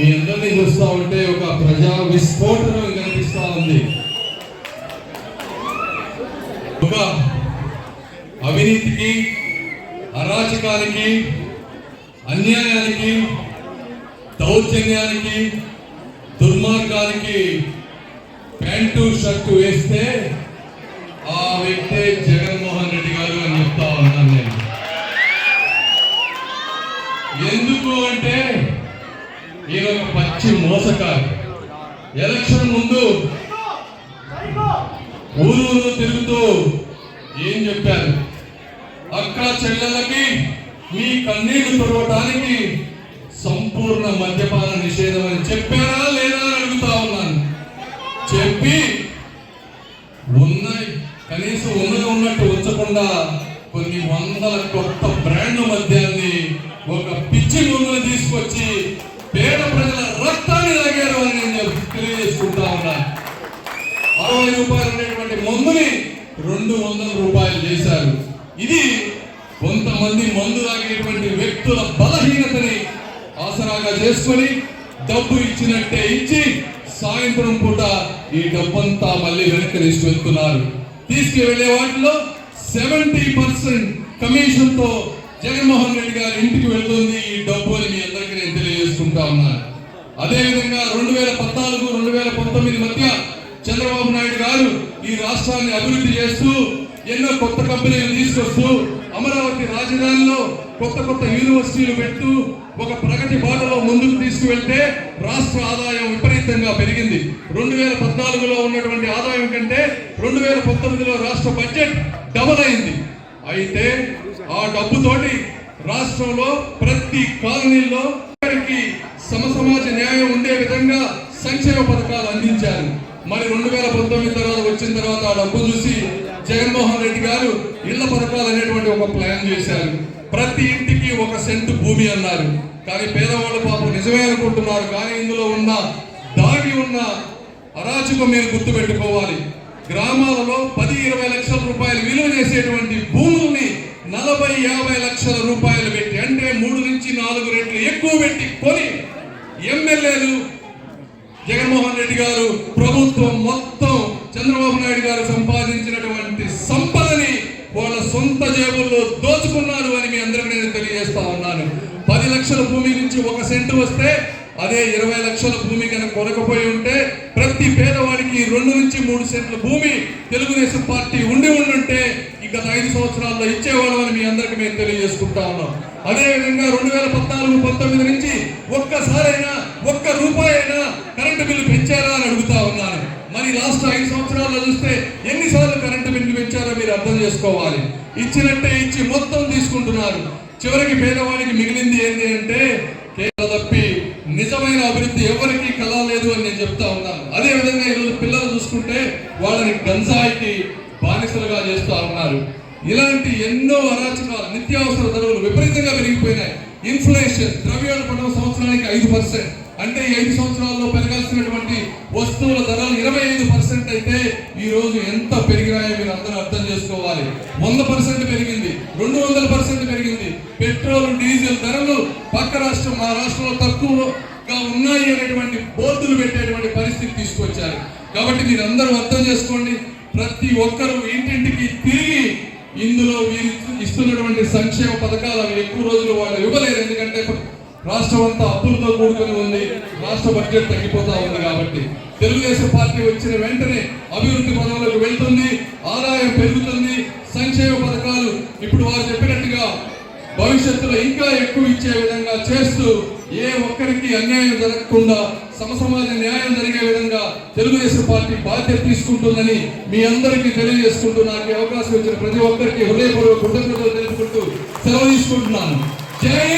మీ అందరినీ చూస్తూ ఉంటే ఒక ప్రజా విస్ఫోటనం కనిపిస్తా ఉంది. ఒక అవినీతికి అరాచకానికి అన్యాయానికి దౌర్జన్యానికి దుర్మార్గానికి ప్యాంటు షర్టు వేస్తే ఆ వ్యక్తే జగన్మోహన్ రెడ్డి గారు అని చెప్తా ఉన్నాను నేను. ఎందుకు అంటే పచ్చి ఎలక్షన్ ముందు ఊరు ఊరు తిరుగుతూ ఏం చెప్పారు? అక్క చెల్లెలకి మీ కన్నీళ్ళు తొడవటానికి సంపూర్ణ మద్యపాన నిషేధం అని చెప్పారా లేదా అని అడుగుతా ఉన్నాను. చెప్పి ఉన్నాయి కనీసం ఉన్నది ఉన్నట్టు ఉంచకుండా కొన్ని వందల కొత్త బ్రాండ్ మద్యాన్ని ఒక పిచ్చి ముందును తీసుకొచ్చి పేద ప్రజల రక్తాన్ని తగ్గారు అని నేను తెలియజేసుకుంటా ఉన్నా. అరవై రూపాయలు ఉండేటువంటి మందుని రెండు వందల రూపాయలు చేశారు. ఇది కొంతమంది మందు తాగేటువంటి వ్యక్తుల బలహీనతని ఆసరాగా చేసుకొని డబ్బు ఇచ్చినట్టే ఇచ్చి సాయంత్రం పూట ఈ డబ్బంతా మళ్ళీ వెనక్కి తీసుకెళ్తున్నారు తీసుకువెళ్ళే వాటిలో సెవెంటీ పర్సెంట్ కమిషన్తో జగన్మోహన్ రెడ్డి గారి ఇంటికి వెళ్తుంది. ఈ డబ్బు అని మీ అందరికీ నేను తెలియజేసుకుంటా ఉన్నాను అదేవిధంగా రెండు వేల పద్నాలుగు రెండు వేల పంతొమ్మిది మధ్య చంద్రబాబు నాయుడు గారు ఈ రాష్ట్రాన్ని అభివృద్ధి చేస్తూ ఎన్నో కొత్త కంపెనీలు తీసుకొస్తూ అమరావతి రాజధానిలో కొత్త కొత్త యూనివర్సిటీలు పెడుతూ ఒక ప్రగతి బాటలో ముందుకు తీసుకువెళ్తే రాష్ట్ర ఆదాయం విపరీతంగా పెరిగింది. రెండు వేల పద్నాలుగులో ఉన్నటువంటి ఆదాయం కంటే రెండు వేల పంతొమ్మిదిలో రాష్ట్ర బడ్జెట్ డబల్ అయింది. అయితే ఆ డబ్బుతోటి రాష్ట్రంలో ప్రతి కాలనీలో సమసమాజ న్యాయం ఉండే విధంగా సంక్షేమ పథకాలు అందించారు. మరి రెండు వేల పంతొమ్మిది తర్వాత వచ్చిన తర్వాత ఆ డబ్బు చూసి జగన్మోహన్ రెడ్డి గారు ఇళ్ళ పథకాలు అనేటువంటి ఒక ప్లాన్ చేశారు. ప్రతి ఇంటికి ఒక సెంటు భూమి అన్నారు. కానీ పేదవాళ్ళు పాపం నిజమే అనుకుంటున్నారు. కానీ ఇందులో ఉన్న దాగి ఉన్న అరాచకం మీరు గుర్తుపెట్టుకోవాలి. గ్రామాలలో పది ఇరవై లక్షల రూపాయలు విలువ చేసేటువంటి భూముల్ని నలభై యాభై లక్షల రూపాయలు పెట్టి అంటే మూడు నుంచి నాలుగు రెట్లు ఎక్కువ పెట్టి కొని ఎమ్మెల్యేలు జగన్మోహన్ రెడ్డి గారు ప్రభుత్వం మొత్తం చంద్రబాబు నాయుడు గారు సంపాదించినటువంటి సంపదని వాళ్ళ సొంత జేబుల్లో దోచుకున్నారు అని మీ అందరికీ నేను తెలియజేస్తా ఉన్నాను. పది లక్షల భూమి నుంచి ఒక సెంటు వస్తే అదే ఇరవై లక్షల భూమి కనుక కొనకపోయి ఉంటే ప్రతి పేదవాడికి రెండు నుంచి మూడు సెంట్ల భూమి తెలుగుదేశం పార్టీ ఉండి ఉండుంటే గత ఐదు సంవత్సరాల్లో ఇచ్చేవాళ్ళం అని మీ అందరికి మేము తెలియజేసుకుంటా ఉన్నాం. అదే విధంగా రెండు వేల పద్నాలుగు పంతొమ్మిది నుంచి ఒక్కసారైనా ఒక్క రూపాయి అయినా కరెంటు బిల్లు పెంచారా అని అడుగుతా ఉన్నాను. మరి లాస్ట్ ఐదు సంవత్సరాల్లో చూస్తే ఎన్నిసార్లు కరెంటు బిల్లు పెంచారో మీరు అర్థం చేసుకోవాలి. ఇచ్చినట్టే ఇచ్చి మొత్తం తీసుకుంటున్నారు. చివరికి పేదవాడికి మిగిలింది ఏంటి అంటే కేవలం తప్పి నిజమైన అభివృద్ధి ఎవరికి కళ లేదు అని నేను చెప్తా ఉన్నాను అదే విధంగా ఈరోజు పిల్లలు చూసుకుంటే వాళ్ళని గంజాయికి బానిసలుగా చేస్తూ ఉన్నారు. ఇలాంటి ఎన్నో అరాచకాలు నిత్యావసర ధరలు విపరీతంగా పెరిగిపోయినాయి. ఇన్ఫ్లేషన్ ద్రవ్యోల్బణం సంవత్సరానికి ఐదు పర్సెంట్. అంటే ఈ ఐదు సంవత్సరాల్లో పెరగాల్సినటువంటి వస్తువుల ధరలు ఇరవై ఐదు పర్సెంట్ అయితే ఈ రోజు ఎంత పెరిగినాయో మీరు అందరూ అర్థం చేసుకోవాలి. వంద పర్సెంట్ పెరిగింది రెండు వందల పర్సెంట్ పెరిగింది. పెట్రోల్ డీజిల్ ధరలు పక్క రాష్ట్రం మా రాష్ట్రంలో తక్కువగా ఉన్నాయి అనేటువంటి బోర్డులు పెట్టేటువంటి పరిస్థితి తీసుకొచ్చారు. కాబట్టి మీరందరూ అందరూ అర్థం చేసుకోండి ప్రతి ఒక్కరూ ఇంటింటికి తిరిగి ఇందులో వీరు ఇస్తున్నటువంటి సంక్షేమ పథకాలు అవి ఎక్కువ రోజులు వాళ్ళు ఇవ్వలేరు. ఎందుకంటే రాష్ట్రం అంతా అప్పులతో కూడుకొని ఉంది రాష్ట్ర బడ్జెట్ తగ్గిపోతా ఉంది కాబట్టి. తెలుగుదేశం పార్టీ వచ్చిన వెంటనే అభివృద్ధి పదంలోకి వెళ్తుంది ఆదాయం పెరుగుతుంది సంక్షేమ పథకాలు ఇప్పుడు వారు చెప్పినట్టుగా భవిష్యత్తులో ఇంకా ఎక్కువ ఇచ్చే విధంగా చేస్తూ ఏ ఒక్కరికి అన్యాయం జరగకుండా సమసమాజ న్యాయం జరిగే విధంగా తెలుగుదేశం పార్టీ బాధ్యత తీసుకుంటుందని మీ అందరికీ తెలియజేసుకుంటూ నాకు అవకాశం ఇచ్చిన ప్రతి ఒక్కరికి హృదయపూర్వక కృతజ్ఞతలు తెలుపుకుంటూ సెలవు తీసుకుంటున్నాను. జై